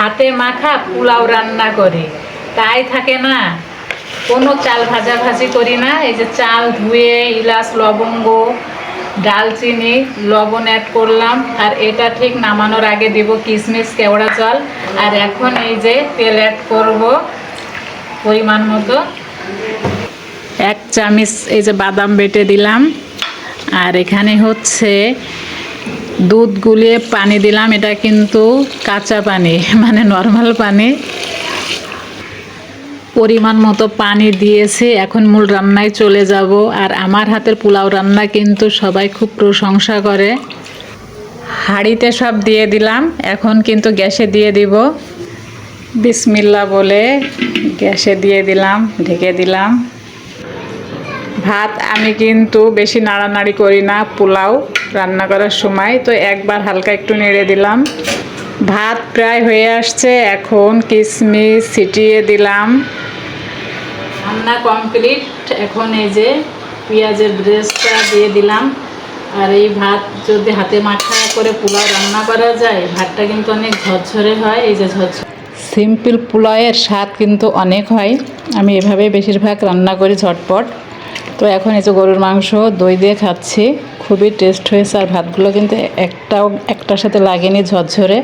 হাতে মাখা পোলাও রান্না করি। তাই থাকে না, কোনো চাল ভাজা ভাজি করি না। এই যে চাল ধুয়ে, ইলাচ, লবঙ্গ, ডালচিনি, লবণ অ্যাড করলাম। আর এটা ঠিক নামানোর আগে দিব কিশমিশ কেওড়া চাল আর এখন এই যে তেল অ্যাড করব পরিমাণ মতো। এক চামচ এই যে বাদাম বেটে দিলাম। আর এখানে হচ্ছে দুধ গুলিয়ে পানি দিলাম। এটা কিন্তু কাঁচা পানি মানে নর্মাল পানি। পরিমাণ মতো পানি দিয়েছি। এখন মূল রান্নায় চলে যাব। আর আমার হাতের পোলাও রান্না কিন্তু সবাই খুব প্রশংসা করে। হাঁড়িতে সব দিয়ে দিলাম। এখন কিন্তু গ্যাসে দিয়ে দিব। বিসমিল্লা বলে গ্যাসে দিয়ে দিলাম, ঢেকে দিলাম। ভাত আমি কিন্তু বেশি নাড়ানাড়ি করি না, পোলাও। রান্না করার সময় তো একবার হালকা একটু নেড়ে দিলাম। ভাত প্রায় হয়ে আসছে এখন কিশমিশ ছিটিয়ে দিলাম। রান্না কমপ্লিট এখন এই যে পেঁয়াজের ব্রেসটা দিয়ে দিলাম। আর এই ভাত যদি হাতে মাখা করে পোলাও রান্না করা যায় ভাতটা কিন্তু অনেক ঝরঝরে হয় এই যে ঝরঝরে সিম্পল পোলাওয়ের স্বাদ কিন্তু অনেক হয়। আমি এভাবে বেশিরভাগ রান্না করি ঝটপট। তো এখন এই যে গরুর মাংস দই দিয়ে খাচ্ছি। খুবই টেস্ট হয়েছে আর ভাতগুলো কিন্তু একটাও একটার সাথে লাগেনি ঝরঝরে।